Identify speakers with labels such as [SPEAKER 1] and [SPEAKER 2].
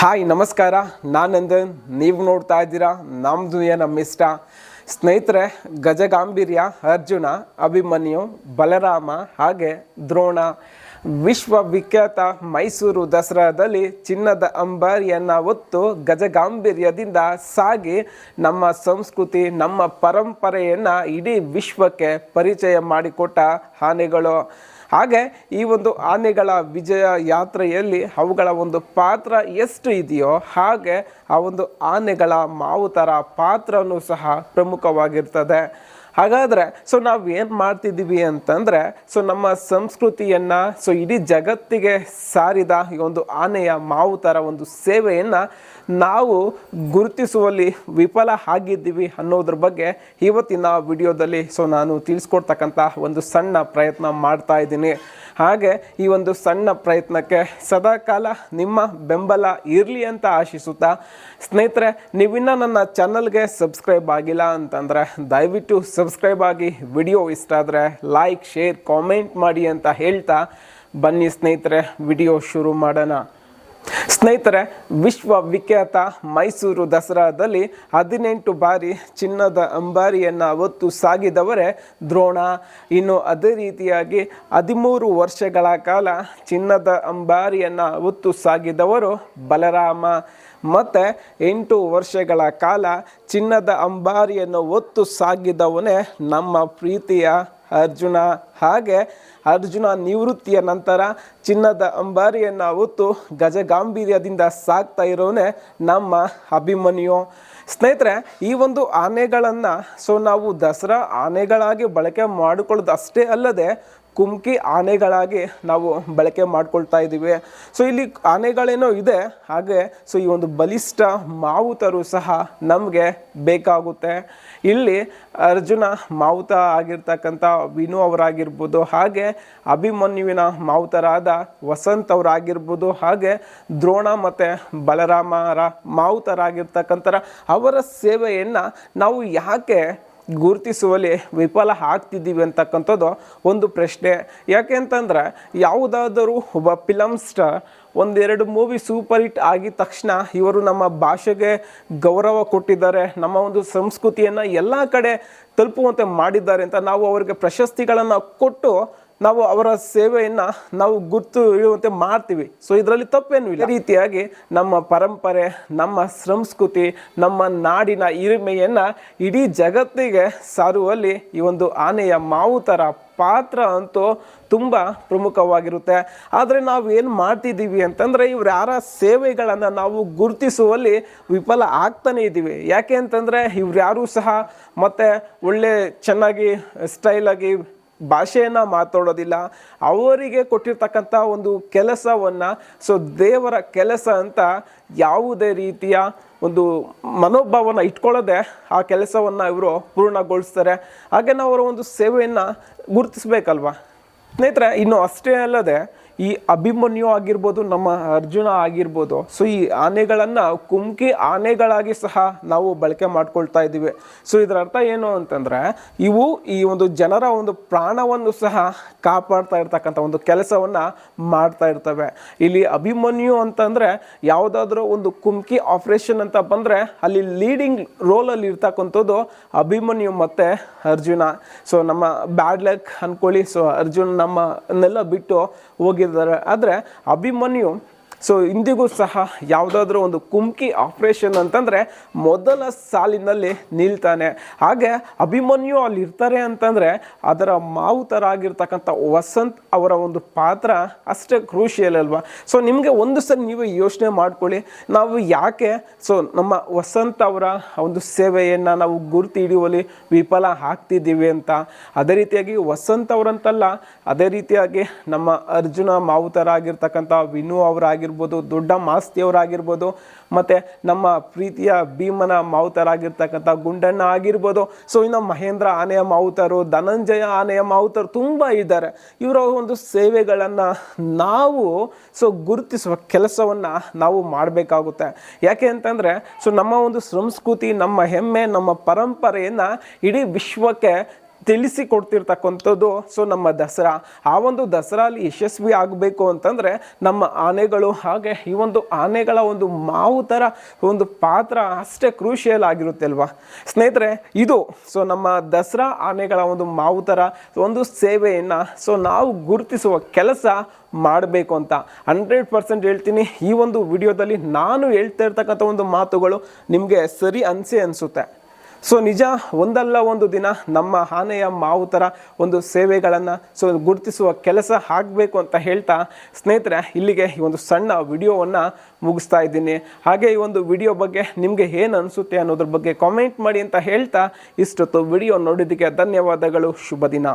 [SPEAKER 1] Hi, ನಮಸ್ಕಾರ. ನಾನು ನಂದನ್. ನೀವು ನೋಡ್ತಾ ಇದ್ದೀರಾ ನಮ್ಮದು ನಮ್ಮ ಇಷ್ಟ ಸ್ನೇಹಿತರೆ, ಗಜಗಾಂಭೀರ್ಯ, ಅರ್ಜುನ, ಅಭಿಮನ್ಯು, ಬಲರಾಮ, ಹಾಗೆ ದ್ರೋಣ. ವಿಶ್ವವಿಖ್ಯಾತ ಮೈಸೂರು ದಸರಾದಲ್ಲಿ ಚಿನ್ನದ ಅಂಬಾರಿಯನ್ನು ಹೊತ್ತು ಗಜಗಾಂಭೀರ್ಯದಿಂದ ಸಾಗಿ ನಮ್ಮ ಸಂಸ್ಕೃತಿ, ನಮ್ಮ ಪರಂಪರೆಯನ್ನು ಇಡೀ ವಿಶ್ವಕ್ಕೆ ಪರಿಚಯ ಮಾಡಿಕೊಟ್ಟ ಆನೆಗಳು. ಹಾಗೆ ಈ ಒಂದು ಆನೆಗಳ ವಿಜಯ ಯಾತ್ರೆಯಲ್ಲಿ ಅವುಗಳ ಒಂದು ಪಾತ್ರ ಎಷ್ಟು ಇದೆಯೋ ಹಾಗೆ ಆ ಒಂದು ಆನೆಗಳ ಮಾವುತರ ಪಾತ್ರನೂ ಸಹ ಪ್ರಮುಖವಾಗಿರ್ತದೆ. ಹಾಗಾದರೆ ಸೊ ನಾವು ಏನು ಮಾಡ್ತಿದ್ದೀವಿ ಅಂತಂದರೆ ಸೊ ನಮ್ಮ ಸಂಸ್ಕೃತಿಯನ್ನು ಸೊ ಇಡೀ ಜಗತ್ತಿಗೆ ಸಾರಿದ ಈ ಒಂದು ಆನೆಯ ಮಾವು ಥರ ಒಂದು ಸೇವೆಯನ್ನು ನಾವು ಗುರುತಿಸುವಲ್ಲಿ ವಿಫಲ ಆಗಿದ್ದೀವಿ ಅನ್ನೋದ್ರ ಬಗ್ಗೆ ಇವತ್ತಿನ ವಿಡಿಯೋದಲ್ಲಿ ಸೊ ನಾನು ತಿಳಿಸ್ಕೊಡ್ತಕ್ಕಂಥ ಒಂದು ಸಣ್ಣ ಪ್ರಯತ್ನ ಮಾಡ್ತಾ ಇದ್ದೀನಿ. ಹಾಗೆ ಈ ಒಂದು ಸಣ್ಣ ಪ್ರಯತ್ನಕ್ಕೆ ಸದಾಕಾಲ ನಿಮ್ಮ ಬೆಂಬಲ ಇರಲಿ ಅಂತ ಆಶಿಸುತ್ತಾ, ಸ್ನೇಹಿತರೆ, ನೀವಿನ್ನ ನನ್ನ ಚಾನಲ್ಗೆ ಸಬ್ಸ್ಕ್ರೈಬ್ ಆಗಿಲ್ಲ ಅಂತಂದರೆ ದಯವಿಟ್ಟು ಸಬ್ಸ್ಕ್ರೈಬ್ ಆಗಿ ವಿಡಿಯೋ ಇಷ್ಟ ಆದರೆ ಲೈಕ್, ಶೇರ್, ಕಾಮೆಂಟ್ ಮಾಡಿ ಅಂತ ಹೇಳ್ತಾ ಬನ್ನಿ ಸ್ನೇಹಿತರೆ, ವಿಡಿಯೋ ಶುರು ಮಾಡೋಣ. ಸ್ನೇಹಿತರೆ, ವಿಶ್ವವಿಖ್ಯಾತ ಮೈಸೂರು ದಸರಾದಲ್ಲಿ ಹದಿನೆಂಟು ಬಾರಿ ಚಿನ್ನದ ಅಂಬಾರಿಯನ್ನು ಅವತ್ತು ಸಾಗಿದವರೇ ದ್ರೋಣ. ಇನ್ನು ಅದೇ ರೀತಿಯಾಗಿ ಹದಿಮೂರು ವರ್ಷಗಳ ಕಾಲ ಚಿನ್ನದ ಅಂಬಾರಿಯನ್ನು ಅವತ್ತು ಸಾಗಿದವರು ಬಲರಾಮ. ಮತ್ತು ಎಂಟು ವರ್ಷಗಳ ಕಾಲ ಚಿನ್ನದ ಅಂಬಾರಿಯನ್ನು ಒತ್ತು ಸಾಗಿದವನೇ ನಮ್ಮ ಪ್ರೀತಿಯ ಅರ್ಜುನ. ಹಾಗೆ ಅರ್ಜುನ ನಿವೃತ್ತಿಯ ನಂತರ ಚಿನ್ನದ ಅಂಬಾರಿಯನ್ನು ಹೊತ್ತು ಗಜಗಾಂಭೀರ್ಯದಿಂದ ಸಾಕ್ತಾ ಇರೋನೇ ನಮ್ಮ ಅಭಿಮನ್ಯು. ಸ್ನೇಹಿತರೆ, ಈ ಒಂದು ಆನೆಗಳನ್ನು ಸೊ ನಾವು ದಸರಾ ಆನೆಗಳಾಗಿ ಬಳಕೆ ಮಾಡಿಕೊಳ್ಳೋದು ಅಷ್ಟೇ ಅಲ್ಲದೆ ಕುಮ್ಕಿ ಆನೆಗಳಾಗಿ ನಾವು ಬಳಕೆ ಮಾಡ್ಕೊಳ್ತಾ ಇದ್ದೀವಿ. ಸೊ ಇಲ್ಲಿ ಆನೆಗಳೇನೋ ಇದೆ. ಹಾಗೆ ಸೊ ಈ ಒಂದು ಬಲಿಷ್ಠ ಮಾವುತರು ಸಹ ನಮಗೆ ಬೇಕಾಗುತ್ತೆ. ಇಲ್ಲಿ ಅರ್ಜುನ ಮಾವುತ ಆಗಿರ್ತಕ್ಕಂಥ ವಿನು ಅವರಾಗಿರ್ಬೋದು, ಹಾಗೆ ಅಭಿಮನ್ಯುವಿನ ಮಾವುತರಾದ ವಸಂತ್ ಅವರಾಗಿರ್ಬೋದು, ಹಾಗೆ ದ್ರೋಣ ಮತ್ತು ಬಲರಾಮರ ಮಾವುತರಾಗಿರ್ತಕ್ಕಂಥ ಅವರ ಸೇವೆಯನ್ನು ನಾವು ಯಾಕೆ ಗುರುತಿಸುವಲ್ಲಿ ವಿಫಲ ಆಗ್ತಿದ್ದೀವಿ ಅಂತಕ್ಕಂಥದ್ದು ಒಂದು ಪ್ರಶ್ನೆ. ಯಾಕೆ ಅಂತಂದರೆ ಯಾವುದಾದರೂ ಒಬ್ಬ ಫಿಲಮ್ ಸ್ಟಾರ್ ಒಂದೆರಡು ಮೂವಿ ಸೂಪರ್ ಹಿಟ್ ಆಗಿದ ತಕ್ಷಣ ಇವರು ನಮ್ಮ ಭಾಷೆಗೆ ಗೌರವ ಕೊಟ್ಟಿದ್ದಾರೆ, ನಮ್ಮ ಒಂದು ಸಂಸ್ಕೃತಿಯನ್ನು ಎಲ್ಲ ಕಡೆ ತಲುಪುವಂತೆ ಮಾಡಿದ್ದಾರೆ ಅಂತ ನಾವು ಅವರಿಗೆ ಪ್ರಶಸ್ತಿಗಳನ್ನು ಕೊಟ್ಟು ನಾವು ಅವರ ಸೇವೆಯನ್ನು ನಾವು ಗುರ್ತು ಇಡುವಂತೆ ಮಾಡ್ತೀವಿ. ಸೊ ಇದರಲ್ಲಿ ತಪ್ಪೇನು ಇಲ್ಲ. ರೀತಿಯಾಗಿ ನಮ್ಮ ಪರಂಪರೆ, ನಮ್ಮ ಸಂಸ್ಕೃತಿ, ನಮ್ಮ ನಾಡಿನ ಹಿರಿಮೆಯನ್ನು ಇಡೀ ಜಗತ್ತಿಗೆ ಸಾರುವಲ್ಲಿ ಈ ಒಂದು ಆನೆಯ ಮಾವುತರ ಪಾತ್ರ ಅಂತೂ ತುಂಬ ಪ್ರಮುಖವಾಗಿರುತ್ತೆ. ಆದರೆ ನಾವು ಏನು ಮಾಡ್ತಿದ್ದೀವಿ ಅಂತಂದರೆ ಇವ್ರು ಯಾರ ಸೇವೆಗಳನ್ನು ನಾವು ಗುರುತಿಸುವಲ್ಲಿ ವಿಫಲ ಆಗ್ತಾನೇ ಇದ್ದೀವಿ. ಯಾಕೆ ಅಂತಂದರೆ ಇವ್ರು ಯಾರೂ ಸಹ ಮತ್ತೆ ಒಳ್ಳೆ ಚೆನ್ನಾಗಿ ಸ್ಟೈಲಾಗಿ ಭಾಷೆಯನ್ನು ಮಾತಾಡೋದಿಲ್ಲ. ಅವರಿಗೆ ಕೊಟ್ಟಿರ್ತಕ್ಕಂಥ ಒಂದು ಕೆಲಸವನ್ನು ಸೊ ದೇವರ ಕೆಲಸ ಅಂತ ಯಾವುದೇ ರೀತಿಯ ಒಂದು ಮನೋಭಾವನ ಇಟ್ಕೊಳ್ಳದೆ ಆ ಕೆಲಸವನ್ನು ಇವರು ಪೂರ್ಣಗೊಳಿಸ್ತಾರೆ. ಹಾಗೆ ನಾವು ಅವರ ಒಂದು ಸೇವೆಯನ್ನು ಗುರುತಿಸ್ಬೇಕಲ್ವಾ? ಸ್ನೇಹಿತರೆ, ಇನ್ನು ಅಷ್ಟೇ ಅಲ್ಲದೆ ಈ ಅಭಿಮನ್ಯು ಆಗಿರ್ಬೋದು, ನಮ್ಮ ಅರ್ಜುನ ಆಗಿರ್ಬೋದು, ಸೊ ಈ ಆನೆಗಳನ್ನು ಕುಮ್ಕಿ ಆನೆಗಳಾಗಿ ಸಹ ನಾವು ಬಳಕೆ ಮಾಡ್ಕೊಳ್ತಾ ಇದ್ದೀವಿ. ಸೊ ಇದರ ಅರ್ಥ ಏನು ಅಂತಂದರೆ, ಇವು ಈ ಒಂದು ಜನರ ಒಂದು ಪ್ರಾಣವನ್ನು ಸಹ ಕಾಪಾಡ್ತಾ ಇರ್ತಕ್ಕಂಥ ಒಂದು ಕೆಲಸವನ್ನು ಮಾಡ್ತಾ ಇರ್ತವೆ. ಇಲ್ಲಿ ಅಭಿಮನ್ಯು ಅಂತಂದರೆ ಯಾವುದಾದ್ರೂ ಒಂದು ಕುಮ್ಕಿ ಆಪರೇಷನ್ ಅಂತ ಬಂದರೆ ಅಲ್ಲಿ ಲೀಡಿಂಗ್ ರೋಲಲ್ಲಿ ಇರ್ತಕ್ಕಂಥದ್ದು ಅಭಿಮನ್ಯು ಮತ್ತು ಅರ್ಜುನ. ಸೊ ನಮ್ಮ ಬ್ಯಾಡ್ ಲಕ್ ಅಂದ್ಕೊಳ್ಳಿ ಸೊ ಅರ್ಜುನ್ ನಮ್ಮನ್ನೆಲ್ಲ ಬಿಟ್ಟು ಹೋಗಿದ್ದಾರೆ ಆದರೆ ಅಭಿಮನ್ಯು ಸೊ ಇಂದಿಗೂ ಸಹ ಯಾವುದಾದ್ರೂ ಒಂದು ಕುಮ್ಕಿ ಆಪ್ರೇಷನ್ ಅಂತಂದರೆ ಮೊದಲ ಸಾಲಿನಲ್ಲಿ ನಿಲ್ತಾನೆ. ಹಾಗೆ ಅಭಿಮನ್ಯು ಅಲ್ಲಿ ಇರ್ತಾರೆ ಅಂತಂದರೆ ಅದರ ಮಾವುತರಾಗಿರ್ತಕ್ಕಂಥ ವಸಂತ್ ಅವರ ಒಂದು ಪಾತ್ರ ಅಷ್ಟೇ ಕ್ರೂಷಿಯಲ್ ಅಲ್ವಾ? ಸೊ ನಿಮಗೆ ಒಂದು ಸಲ ನೀವು ಯೋಚನೆ ಮಾಡ್ಕೊಳ್ಳಿ. ನಾವು ಯಾಕೆ ಸೊ ನಮ್ಮ ವಸಂತ್ ಅವರ ಒಂದು ಸೇವೆಯನ್ನು ನಾವು ಗುರುತು ಹಿಡಿಯುವಲ್ಲಿ ವಿಫಲ ಆಗ್ತಿದ್ದೀವಿ ಅಂತ? ಅದೇ ರೀತಿಯಾಗಿ ವಸಂತ್ ಅವರಂತಲ್ಲ, ಅದೇ ರೀತಿಯಾಗಿ ನಮ್ಮ ಅರ್ಜುನ ಮಾವುತರಾಗಿರ್ತಕ್ಕಂಥ ವಿನು ಅವರಾಗಿರ್ಬೋದು ದೊಡ್ಡ ಮಾಸ್ತಿಯವರಾಗಿರ್ಬೋದು, ಮತ್ತು ನಮ್ಮ ಪ್ರೀತಿಯ ಭೀಮನ ಮಾವುತರಾಗಿರ್ತಕ್ಕಂಥ ಗುಂಡಣ್ಣ ಆಗಿರ್ಬೋದು. ಸೊ ಇನ್ನು ಮಹೇಂದ್ರ ಆನೆಯ ಮಾವುತರು, ಧನಂಜಯ ಆನೆಯ ಮಾವುತರು ತುಂಬ ಇದ್ದಾರೆ. ಇವರ ಒಂದು ಸೇವೆಗಳನ್ನು ನಾವು ಸೊ ಗುರುತಿಸುವ ಕೆಲಸವನ್ನು ನಾವು ಮಾಡಬೇಕಾಗುತ್ತೆ. ಯಾಕೆ ಅಂತಂದರೆ ಸೊ ನಮ್ಮ ಒಂದು ಸಂಸ್ಕೃತಿ, ನಮ್ಮ ಹೆಮ್ಮೆ, ನಮ್ಮ ಪರಂಪರೆಯನ್ನು ಇಡೀ ವಿಶ್ವಕ್ಕೆ ತಿಳಿಸಿ ಕೊಡ್ತಿರ್ತಕ್ಕಂಥದ್ದು ಸೊ ನಮ್ಮ ದಸರಾ, ಆ ಒಂದು ದಸರಾಲಿ ಯಶಸ್ವಿ ಆಗಬೇಕು ಅಂತಂದರೆ ನಮ್ಮ ಆನೆಗಳು ಹಾಗೆ ಈ ಒಂದು ಆನೆಗಳ ಒಂದು ಮಾವು ಥರ ಒಂದು ಪಾತ್ರ ಅಷ್ಟೇ ಕ್ರೂಷಿಯಲ್ ಆಗಿರುತ್ತೆ ಅಲ್ವಾ? ಸ್ನೇಹಿತರೆ, ಇದು ಸೊ ನಮ್ಮ ದಸರಾ ಆನೆಗಳ ಒಂದು ಮಾವು ಥರ ಒಂದು ಸೇವೆಯನ್ನು ಸೊ ನಾವು ಗುರುತಿಸುವ ಕೆಲಸ ಮಾಡಬೇಕು ಅಂತ ಹಂಡ್ರೆಡ್ ಪರ್ಸೆಂಟ್ ಹೇಳ್ತೀನಿ. ಈ ಒಂದು ವಿಡಿಯೋದಲ್ಲಿ ನಾನು ಹೇಳ್ತಾ ಇರ್ತಕ್ಕಂಥ ಒಂದು ಮಾತುಗಳು ನಿಮಗೆ ಸರಿ ಅನಿಸೇ ಅನಿಸುತ್ತೆ. ಸೊ ನಿಜ, ಒಂದಲ್ಲ ಒಂದು ದಿನ ನಮ್ಮ ಆನೆಯ ಮಾವುತರ ಒಂದು ಸೇವೆಗಳನ್ನು, ಸೊ ಗುರುತಿಸುವ ಕೆಲಸ ಆಗಬೇಕು ಅಂತ ಹೇಳ್ತಾ, ಸ್ನೇಹಿತರೆ, ಇಲ್ಲಿಗೆ ಈ ಒಂದು ಸಣ್ಣ ವಿಡಿಯೋವನ್ನು ಮುಗಿಸ್ತಾ ಇದ್ದೀನಿ. ಹಾಗೆ ಈ ಒಂದು ವಿಡಿಯೋ ಬಗ್ಗೆ ನಿಮಗೆ ಏನು ಅನಿಸುತ್ತೆ ಅನ್ನೋದ್ರ ಬಗ್ಗೆ ಕಾಮೆಂಟ್ ಮಾಡಿ ಅಂತ ಹೇಳ್ತಾ, ಇಷ್ಟೊತ್ತು ವಿಡಿಯೋ ನೋಡಿದ್ದಕ್ಕೆ ಧನ್ಯವಾದಗಳು. ಶುಭ ದಿನ.